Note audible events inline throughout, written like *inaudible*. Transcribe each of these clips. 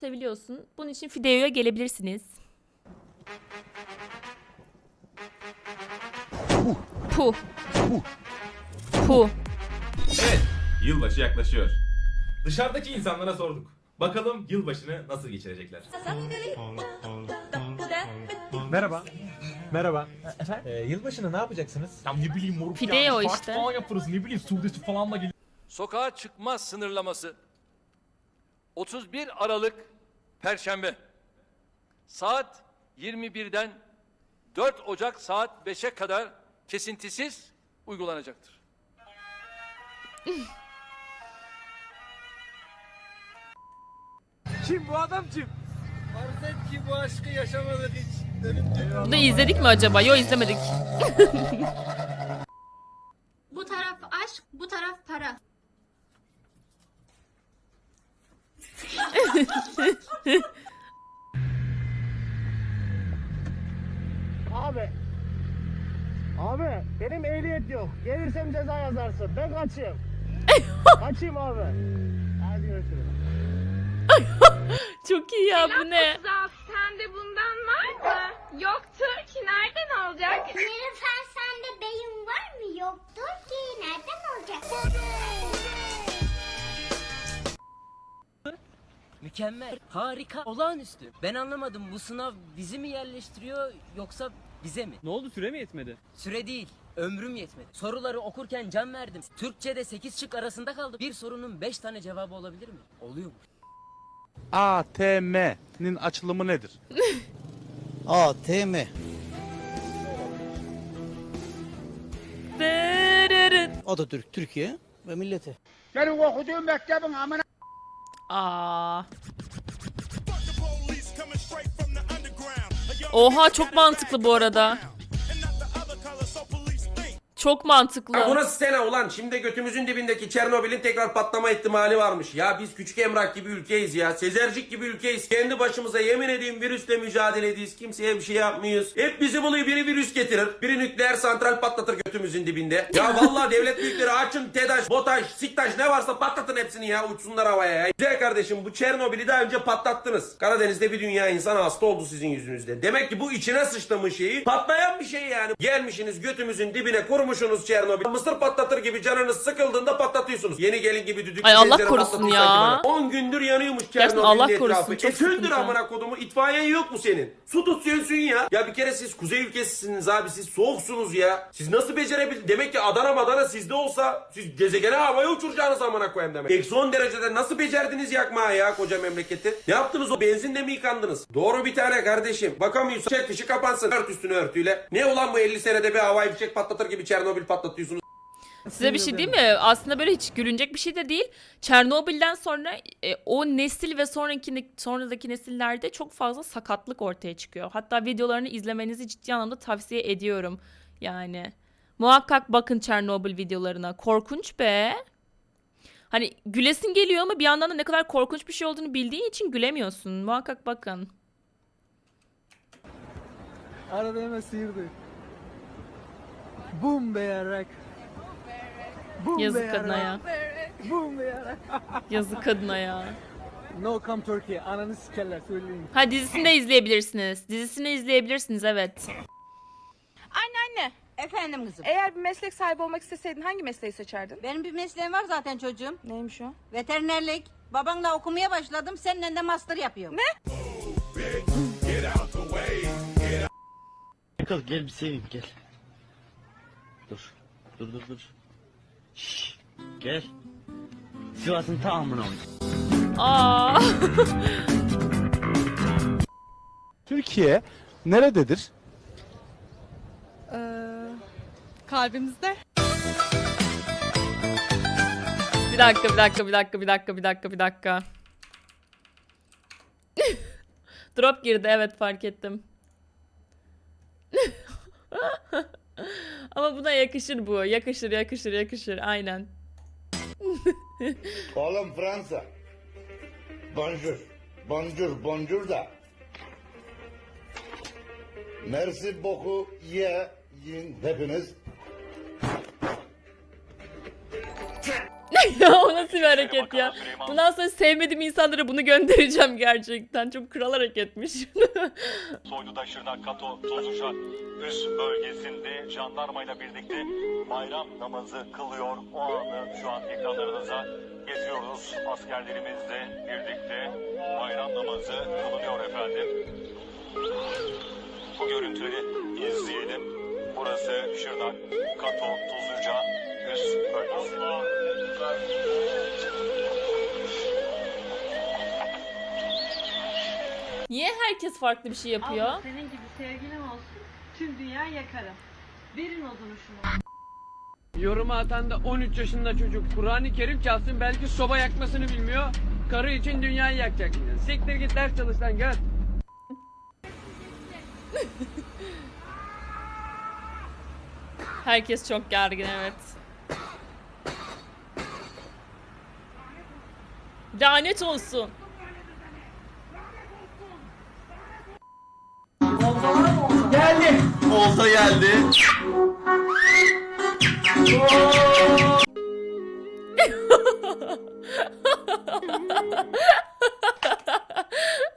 seviliyorsun. Bunun için Fideo'ya gelebilirsiniz. Puh. Puh. Evet, yılbaşı yaklaşıyor. Dışarıdaki insanlara sorduk. Bakalım yılbaşını nasıl geçirecekler? Merhaba. Merhaba. Efendim? Ee, yılbaşında ne yapacaksınız? Ya ne bileyim moruk Fideo ya. işte. Falan yaparız ne bileyim Suudesi falan da gelir. Sokağa çıkma sınırlaması 31 Aralık Perşembe saat 21'den 4 Ocak saat 5'e kadar kesintisiz uygulanacaktır. *laughs* Kim bu adam kim? Bunu izledik mi acaba? Yok izlemedik. *laughs* Bu taraf aşk, bu taraf para. Abi. Abi benim ehliyet yok. Gelirsem ceza yazarsın. Ben kaçayım. kaçayım abi. Hadi görüşürüz. Çok iyi ya bu ne? Sende bundan var mı? Yoktur ki nereden alacak? Nilüfer sende beyin var mı? Yoktur ki. Nereden olacak? Mükemmel, harika, olağanüstü. Ben anlamadım bu sınav bizi mi yerleştiriyor yoksa bize mi? Ne oldu süre mi yetmedi? Süre değil, ömrüm yetmedi. Soruları okurken can verdim. Türkçe'de 8 şık arasında kaldım. Bir sorunun 5 tane cevabı olabilir mi? Oluyor. ATM'nin açılımı nedir? *laughs* ATM. Atatürk Türkiye ve milleti. Benim okuduğum mektebin amına Aa. Oha çok mantıklı bu arada. Çok mantıklı. Bu nasıl sene ulan? Şimdi götümüzün dibindeki Çernobil'in tekrar patlama ihtimali varmış. Ya biz küçük emrak gibi ülkeyiz ya. Sezercik gibi ülkeyiz. Kendi başımıza yemin edeyim virüsle mücadele ediyoruz. Kimseye bir şey yapmıyoruz. Hep bizi buluyor. Biri virüs getirir. Biri nükleer santral patlatır götümüzün dibinde. Ya *laughs* vallahi devlet büyükleri açın TEDAŞ, BOTAŞ, SİKTAŞ ne varsa patlatın hepsini ya. Uçsunlar havaya ya. Güzel kardeşim bu Çernobil'i daha önce patlattınız. Karadeniz'de bir dünya insan hasta oldu sizin yüzünüzde. Demek ki bu içine sıçtığımız şeyi patlayan bir şey yani. Gelmişsiniz götümüzün dibine kurmuşsunuz Çernobil. Mısır patlatır gibi canınız sıkıldığında patlatıyorsunuz. Yeni gelin gibi düdük. Ay Allah korusun ya. sanki bana. 10 gündür yanıyormuş Çernobil'in Allah etrafı. korusun, çok e söndür amına kodumu itfaiyen yok mu senin? Su tut sönsün ya. Ya bir kere siz kuzey ülkesisiniz abi siz soğuksunuz ya. Siz nasıl becerebildiniz? Demek ki Adana Madana sizde olsa siz gezegene havaya uçuracağınız amına koyayım demek. Eksi 10 derecede nasıl becerdiniz yakmaya ya koca memleketi? Ne yaptınız o benzinle mi yıkandınız? Doğru bir tane kardeşim. Bakamıyorsun. Çek dışı kapansın. Ört üstünü örtüyle. Ne ulan bu 50 senede bir havai fişek patlatır gibi Çernobil patlatıyorsunuz? Size bir şey değil mi? Aslında böyle hiç gülünecek bir şey de değil. Çernobil'den sonra e, o nesil ve sonraki sonraki nesillerde çok fazla sakatlık ortaya çıkıyor. Hatta videolarını izlemenizi ciddi anlamda tavsiye ediyorum. Yani muhakkak bakın Çernobil videolarına. Korkunç be. Hani gülesin geliyor ama bir yandan da ne kadar korkunç bir şey olduğunu bildiğin için gülemiyorsun. Muhakkak bakın. Arada hemen sıyırdı. Boom be yarak. Boom be Yazık yarak. kadına ya. Boom be yarak. Yazık kadına ya. No come Turkey. Ananı sikerler söyleyeyim. Ha dizisini de izleyebilirsiniz. Dizisini izleyebilirsiniz evet. Anneanne. Efendim kızım. Eğer bir meslek sahibi olmak isteseydin hangi mesleği seçerdin? Benim bir mesleğim var zaten çocuğum. Neymiş o? Veterinerlik. Babanla okumaya başladım. Seninle de master yapıyorum. Ne? Gel gel bir seveyim gel. Dur. Dur dur dur. Şşş. Gel. Sivas'ın tamamını oynayın. Aa. Türkiye nerededir? kalbimizde. Bir dakika, bir dakika, bir dakika, bir dakika, bir dakika, bir dakika. *laughs* Drop girdi, evet fark ettim. Ama buna yakışır bu. Yakışır, yakışır, yakışır. Aynen. *laughs* Oğlum Fransa. Bonjour. Bonjour, bonjour da. Merci beaucoup ye yiyin hepiniz. Ya *laughs* o nasıl bir hareket ya? Bundan sonra sevmediğim insanlara bunu göndereceğim gerçekten. Çok kral hareketmiş. *laughs* Soylu'da Şırnak Kato Tuzluca üst bölgesinde jandarmayla birlikte bayram namazı kılıyor. O anı şu an ekranlarınıza getiriyoruz. Askerlerimizle birlikte bayram namazı kılınıyor efendim. Bu görüntüleri izleyelim. Burası Şırnak Kato Tuzluca üst bölgesi. Niye herkes farklı bir şey yapıyor? Senin gibi sevgilim olsun. Tüm dünya yakarım. Verin o zaman şunu. Yoruma atan da 13 yaşında çocuk. Kur'an-ı Kerim çalsın belki soba yakmasını bilmiyor. Karı için dünyayı yakacak. Siktir git ders çalış lan gel. Herkes çok gergin evet. Lanet olsun. Olta geldi.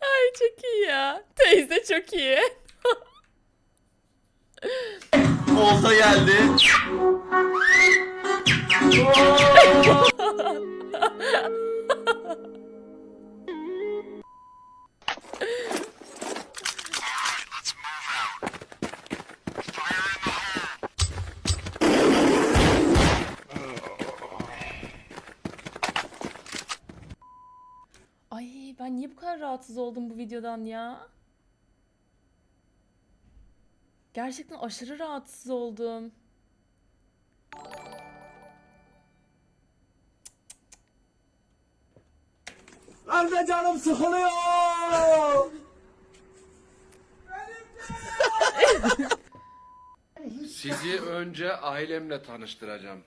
Ay çok iyi ya. Teyze çok iyi. Olta geldi. *laughs* rahatsız oldum bu videodan ya? Gerçekten aşırı rahatsız oldum. Anne canım sıkılıyor. Sizi önce ailemle tanıştıracağım.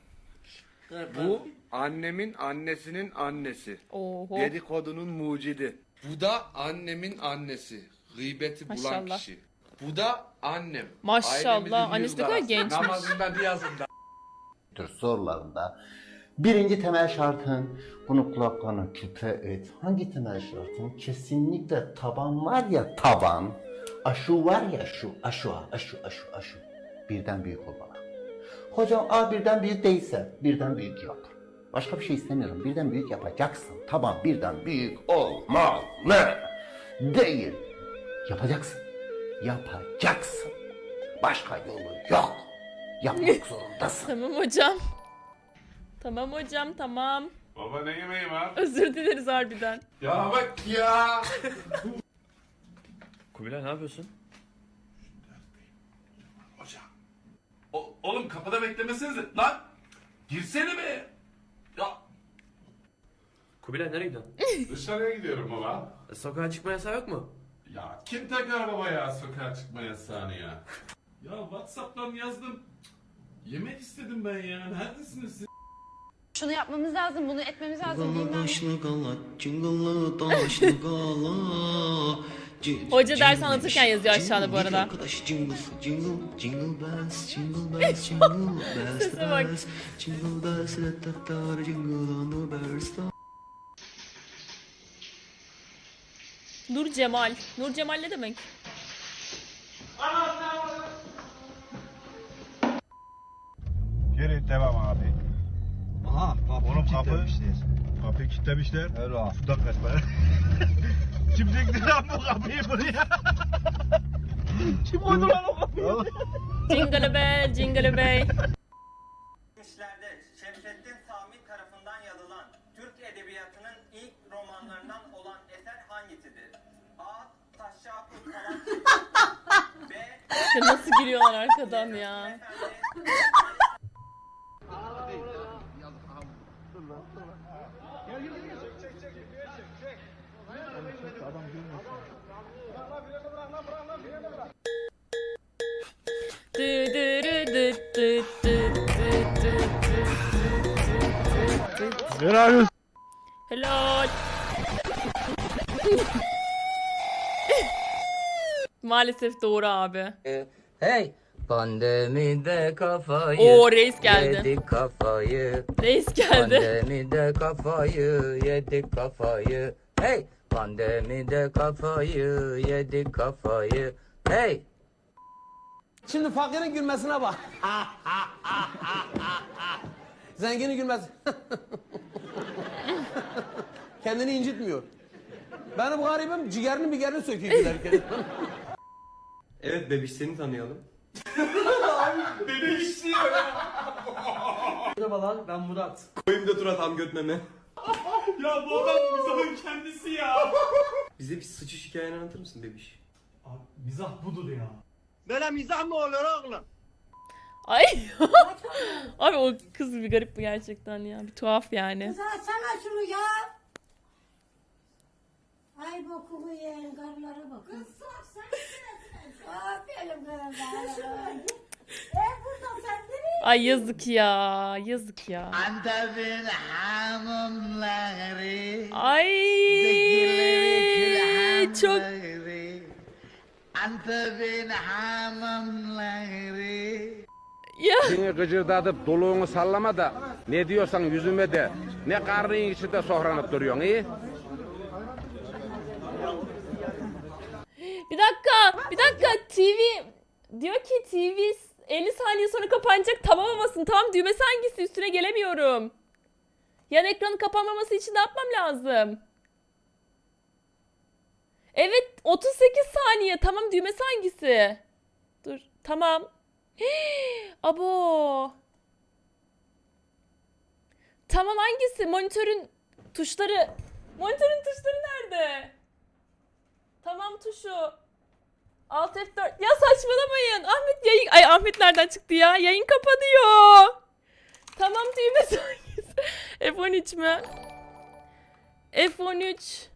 Bu annemin annesinin annesi. Oho. Dedikodunun mucidi. Bu da annemin annesi. Gıybeti bulan Maşallah. kişi. Bu da annem. Maşallah, Ailemizin annesi ne kadar yıldızı. gençmiş. Namazında niyazında. tür sorularında birinci temel şartın bunu kulaklarına küpe et. Hangi temel şartın? Kesinlikle taban var ya taban. Aşu var ya şu aşu aşu aşu aşu. Birden büyük ol bana. Hocam A birden büyük değilse birden büyük yap. Başka bir şey istemiyorum. Birden büyük yapacaksın. Taban birden büyük olmalı. Değil. Yapacaksın. Yapacaksın. Başka yolu yok. Yapmak *laughs* zorundasın. Tamam hocam. Tamam hocam tamam. Baba ne yemeği var? Özür dileriz harbiden. Ya bak ya. *laughs* Kubilay ne yapıyorsun? Hocam. O, oğlum kapıda beklemesiniz lan. Girsene be. Ya Kubilay nereye gidiyorsun? *laughs* dışarıya gidiyorum baba. Sokağa çıkma yasağı yok mu? Ya kim takar baba ya sokağa çıkma yasağını ya? Ya Whatsapp'tan yazdım. Yemek istedim ben ya. Neredesiniz siz? Şunu yapmamız lazım, bunu etmemiz lazım. Bilmem. Hoca ders anlatırken yazıyor aşağıda bu arada. Arkadaş Nur Cemal. Nur Cemal ne demek? Geri devam abi. Aha, kapı Oğlum kapı, kapıyı kilitlemişler. Öyle ha. Sudak resmen. Kim çekti lan bu kapıyı buraya? *laughs* Kim koydu lan o kapıyı? Jingle bell, jingle bell. Şemsettin Sami tarafından yazılan Türk Edebiyatı'nın ilk romanlarından olan eser hangisidir? A. Taşşakut falan. B. Ya *laughs* nasıl giriyorlar arkadan ya? Helal olsun. Helal. Maalesef doğru abi. Hey Pandemide kafayı Oo reis geldi. yedik kafayı. Reis geldi. Pandemide kafayı yedik kafayı. Hey! Pandemide kafayı yedik kafayı. Hey! Şimdi fakirin gülmesine bak. *laughs* Zenginin gülmesi. *laughs* Kendini incitmiyor. Benim garibim ciğerini bigerini söküyor gülerken. *laughs* Evet bebiş seni tanıyalım. *laughs* Merhabalar ben Murat. Koyayım da tur atam götmeme. Ya bu adam mizahın kendisi ya. Bize bir sıçış hikayeni anlatır mısın bebiş? Abi mizah budur ya. Böyle mizah mı olur oğlum? Ay. Abi o kız bir garip bu gerçekten ya. Bir tuhaf yani. Sana şunu ya. Ay bokumu yiyen karılara bakın. Kız sen Aferin kızlar. E burada sen nereye? Ay yazık ya. Yazık ya. Antep'in hamamları. Ay çok Antep'in hamamları. Ya Seni gıcırdatıp doluğunu sallama da ne diyorsan yüzüme de ne karnın içinde sohranıp duruyorsun iyi? bir dakika bir dakika TV diyor ki TV 50 saniye sonra kapanacak tamam olmasın tamam düğmesi hangisi üstüne gelemiyorum. Yan ekranın kapanmaması için ne yapmam lazım? Evet 38 saniye tamam düğmesi hangisi? Dur tamam. *gasps* Abo. Tamam hangisi? Monitörün tuşları. Monitörün tuşları nerede? Tamam tuşu. Alt F4. Ya saçmalamayın. Ahmet yayın... Ay Ahmet nereden çıktı ya? Yayın kapanıyor. Tamam düğmesi *laughs* hangisi? F13 mü? F13.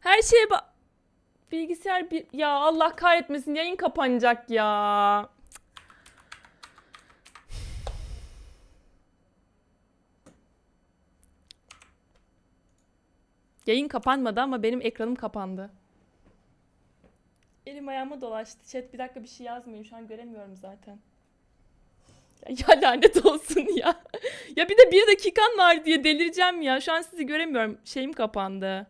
Her şeye bak... Bilgisayar bir... Ya Allah kahretmesin yayın kapanacak ya. Yayın kapanmadı ama benim ekranım kapandı. Elim ayağıma dolaştı. Chat bir dakika bir şey yazmayın. Şu an göremiyorum zaten. Ya, ya lanet olsun ya. ya bir de bir dakikan var diye delireceğim ya. Şu an sizi göremiyorum. Şeyim kapandı.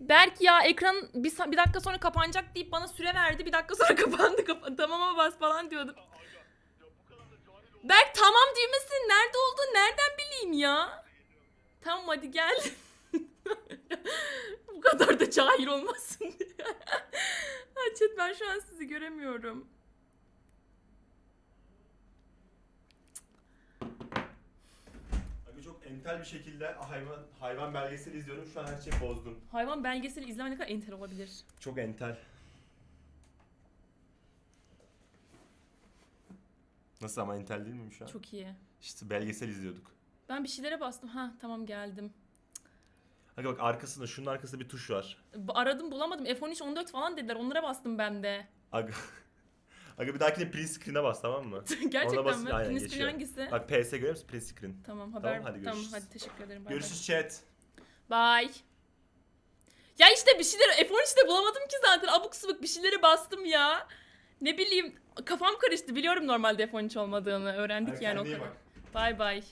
Berk ya ekran bir, bir dakika sonra kapanacak deyip bana süre verdi. Bir dakika sonra *laughs* kapandı. kapandı. Tamama bas falan diyordum. Berk tamam düğmesinin nerede olduğunu nereden bileyim ya? Tamam hadi gel. *laughs* Bu kadar da cahil olmasın diye. *laughs* Ha, Chat ben şu an sizi göremiyorum. Abi çok entel bir şekilde hayvan hayvan belgeseli izliyorum. Şu an her şeyi bozdun. Hayvan belgeseli izleme ne kadar entel olabilir. Çok entel. Nasıl ama entel değil miyim şu an? Çok iyi. İşte belgesel izliyorduk. Ben bir şeylere bastım. Ha tamam geldim. Hadi bak arkasında şunun arkasında bir tuş var. Aradım bulamadım. F13 14 falan dediler. Onlara bastım ben de. Aga. *laughs* Aga bir dahakine print screen'e bas tamam mı? *laughs* Gerçekten bas- mi? aynen, Print screen geçiyor. hangisi? Bak PS görüyor musun? Print screen. Tamam haber. Tamam, hadi tamam görüşürüz. hadi teşekkür ederim. Bay bay. Görüşürüz chat. Bye. Ya işte bir şeyler F13'te bulamadım ki zaten. Abuk subuk bir şeylere bastım ya. Ne bileyim kafam karıştı. Biliyorum normalde F13 olmadığını. Öğrendik Hadi yani o kendine iyi kadar. bak. Bye bye.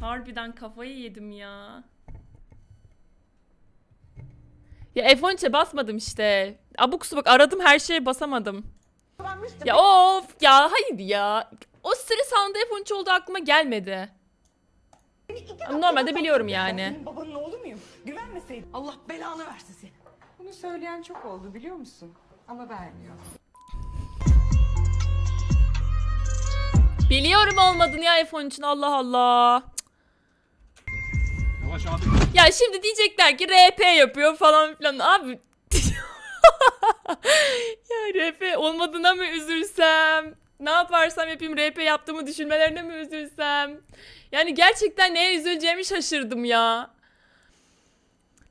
Harbiden kafayı yedim ya. Ya F13'e basmadım işte. Abuk subuk aradım her şeye basamadım. Ya of ya hayır ya. O stres anında F13 olduğu aklıma gelmedi. Ama Normalde biliyorum yani. Babanın oğlu muyum? Güvenmeseydin. Allah belanı versin seni. Bunu söyleyen çok oldu biliyor musun? Ama vermiyor. Biliyorum olmadın ya F13'ün Allah Allah. Yavaş abi. Ya şimdi diyecekler ki RP yapıyor falan filan. Abi *laughs* ya RP olmadığına mı üzülsem? Ne yaparsam yapayım RP yaptığımı düşünmelerine mi üzülsem? Yani gerçekten neye üzüleceğimi şaşırdım ya.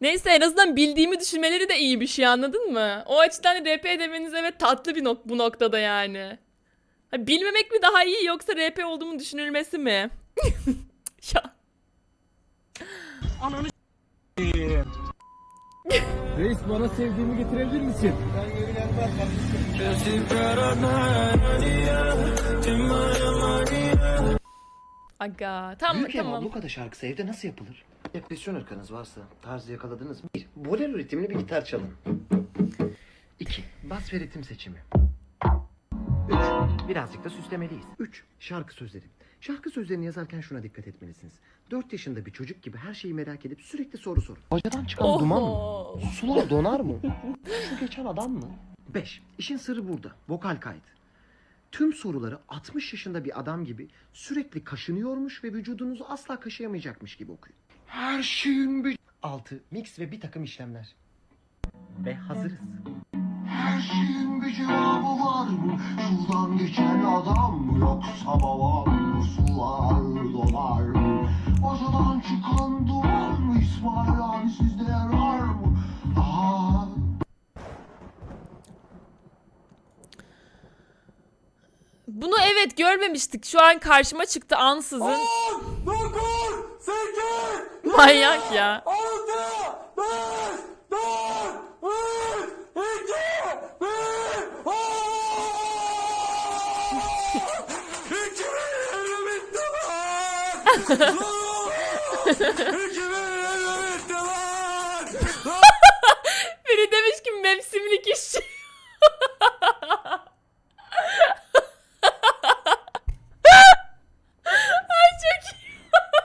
Neyse en azından bildiğimi düşünmeleri de iyi bir şey anladın mı? O açıdan RP demeniz evet tatlı bir nok bu noktada yani. Bilmemek mi daha iyi yoksa RP olduğumu düşünülmesi mi? *laughs* ya. Ananı Reis bana sevdiğimi getirebilir misin? Aga tamam Büyük tamam. ablukada şarkısı evde nasıl yapılır? Depresyon ırkanız varsa tarzı yakaladınız mı? 1. Bolero ritimli bir gitar çalın. 2. Bas ve ritim seçimi. 3. Birazcık da süslemeliyiz. 3. Şarkı sözleri. Şarkı sözlerini yazarken şuna dikkat etmelisiniz. 4 yaşında bir çocuk gibi her şeyi merak edip sürekli soru sorun. Bacadan çıkan Oho. duman mı? Sular donar mı? Şu geçen adam mı? 5. İşin sırrı burada. Vokal kaydı. Tüm soruları 60 yaşında bir adam gibi sürekli kaşınıyormuş ve vücudunuzu asla kaşıyamayacakmış gibi okuyun. Her şeyin bir... 6. Mix ve bir takım işlemler. Ve hazırız. Her şeyin bir cevabı var mı? Şuradan geçen adam mı? Yoksa babam mı? Sular dolar mı? Bacadan çıkan duvar mı? İsmail abi sizde yarar mı? Aa, Bunu evet görmemiştik. Şu an karşıma çıktı ansızın. 9, 8, Manyak ya. 6, 5, *laughs* Biri demiş ki mevsimlik iş.